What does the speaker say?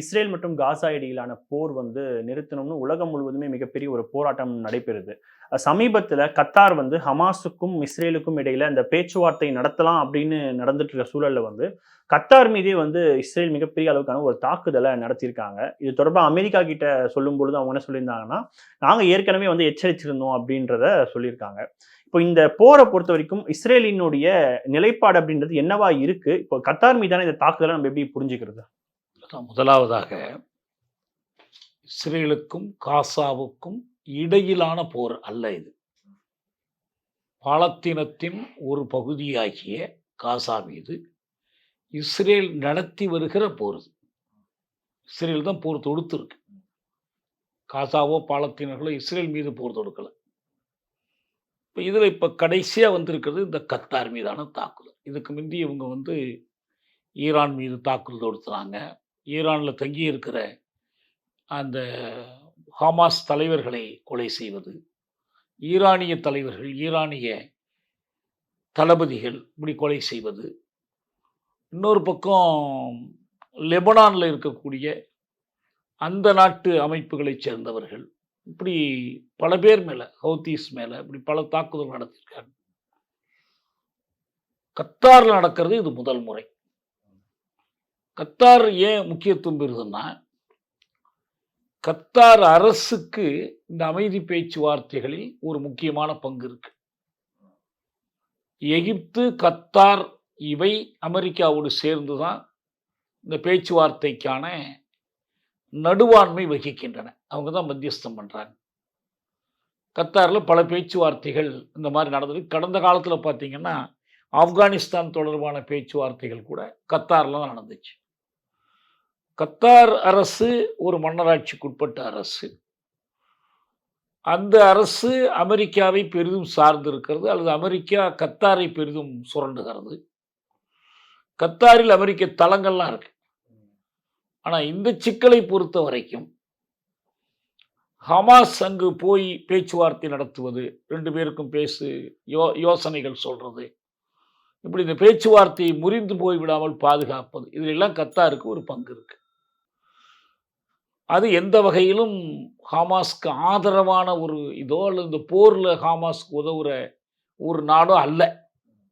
Israel மற்றும் காசா இடையிலான போர் வந்து நிறுத்தணும்னு உலகம் முழுவதுமே மிகப்பெரிய ஒரு போராட்டம் நடைபெறுது. சமீபத்தில் கத்தார் வந்து ஹமாஸுக்கும் இஸ்ரேலுக்கும் இடையில இந்த பேச்சுவார்த்தை நடத்தலாம் அப்படின்னு நடந்துட்டு இருக்க சூழலில் வந்து கத்தார் மீதே வந்து இஸ்ரேல் மிகப்பெரிய அளவுக்கான ஒரு தாக்குதலை நடத்தியிருக்காங்க. இது தொடர்பாக அமெரிக்கா கிட்ட சொல்லும் பொழுது அவங்க என்ன சொல்லியிருந்தாங்கன்னா நாங்கள் ஏற்கனவே வந்து எச்சரிச்சிருந்தோம் அப்படின்றத சொல்லியிருக்காங்க. இப்போ இந்த போரை பொறுத்த வரைக்கும் இஸ்ரேலினுடைய நிலைப்பாடு அப்படின்றது என்னவா இருக்கு? இப்போ கத்தார் மீதான இந்த தாக்குதலை நம்ம எப்படி புரிஞ்சுக்கிறது? பார்த்தோம் முதலாவதாக இஸ்ரேலுக்கும் காசாவுக்கும் இடையிலான போர் அல்ல இது. பாலத்தீனத்தின் ஒரு பகுதியாகிய காசா மீது இஸ்ரேல் நடத்தி வருகிற போர் இஸ்ரேல் தான் போர் தொடுத்துருக்கு. காசாவோ பாலத்தீனர்களோ இஸ்ரேல் மீது போர் தொடுக்கல. இப்போ இதில் இப்போ கடைசியாக வந்திருக்கிறது இந்த கத்தார் மீதான தாக்குதல். இதுக்கு முந்தி இவங்க வந்து ஈரான் மீது தாக்குதல் தொடுத்துனாங்க. ஈரானில் தங்கி இருக்கிற அந்த ஹமாஸ் தலைவர்களை கொலை செய்வது ஈரானிய தலைவர்கள் ஈரானிய தளபதிகள் இப்படி கொலை செய்வது. இன்னொரு பக்கம் லெபனானில் இருக்கக்கூடிய அந்த நாட்டு அமைப்புகளைச் சேர்ந்தவர்கள் இப்படி பல பேர் மேலே ஹவுத்தீஸ் மேலே இப்படி பல தாக்குதல் நடத்தியிருக்காங்க. கத்தாரில் நடக்கிறது இது முதல் முறை. கத்தார் ஏன் முக்கியத்துவம் பெறுதுன்னா கத்தார் அரசுக்கு இந்த அமைதி பேச்சுவார்த்தைகளில் ஒரு முக்கியமான பங்கு இருக்கு. எகிப்து கத்தார் இவை அமெரிக்காவோடு சேர்ந்து தான் இந்த பேச்சுவார்த்தைக்கான நடுவாண்மை வகிக்கின்றன. அவங்க தான் மத்தியஸ்தம் பண்ணுறாங்க கத்தாரில் பல பேச்சுவார்த்தைகள் இந்த மாதிரி நடந்தது. கடந்த காலத்தில் பார்த்திங்கன்னா ஆப்கானிஸ்தான் தொடர்பான பேச்சுவார்த்தைகள் கூட கத்தாரில் தான் நடந்துச்சு. கத்தார் அரசு ஒரு மன்னராட்சிக்குட்பட்ட அரசு. அந்த அரசு அமெரிக்காவை பெரிதும் சார்ந்து இருக்கிறது அல்லது அமெரிக்கா கத்தாரை பெரிதும் சுரண்டுகிறது. கத்தாரில் அமெரிக்க தளங்கள்லாம் இருக்கு. ஆனால் இந்த சிக்கலை பொறுத்த வரைக்கும் ஹமாஸ் அங்கு போய் பேச்சுவார்த்தை நடத்துவது ரெண்டு பேருக்கும் பேசு யோ யோசனைகள் சொல்கிறது இப்படி இந்த பேச்சுவார்த்தையை முறிந்து போய்விடாமல் பாதுகாப்பது இதிலெல்லாம் கத்தாருக்கு ஒரு பங்கு இருக்குது அது எந்த வகையிலும் ஹமாஸ்க்கு ஆதரவான ஒரு இதோ அல்லது இந்த போரில் ஹமாஸ்க்கு உதவுற ஒரு நாடோ அல்ல.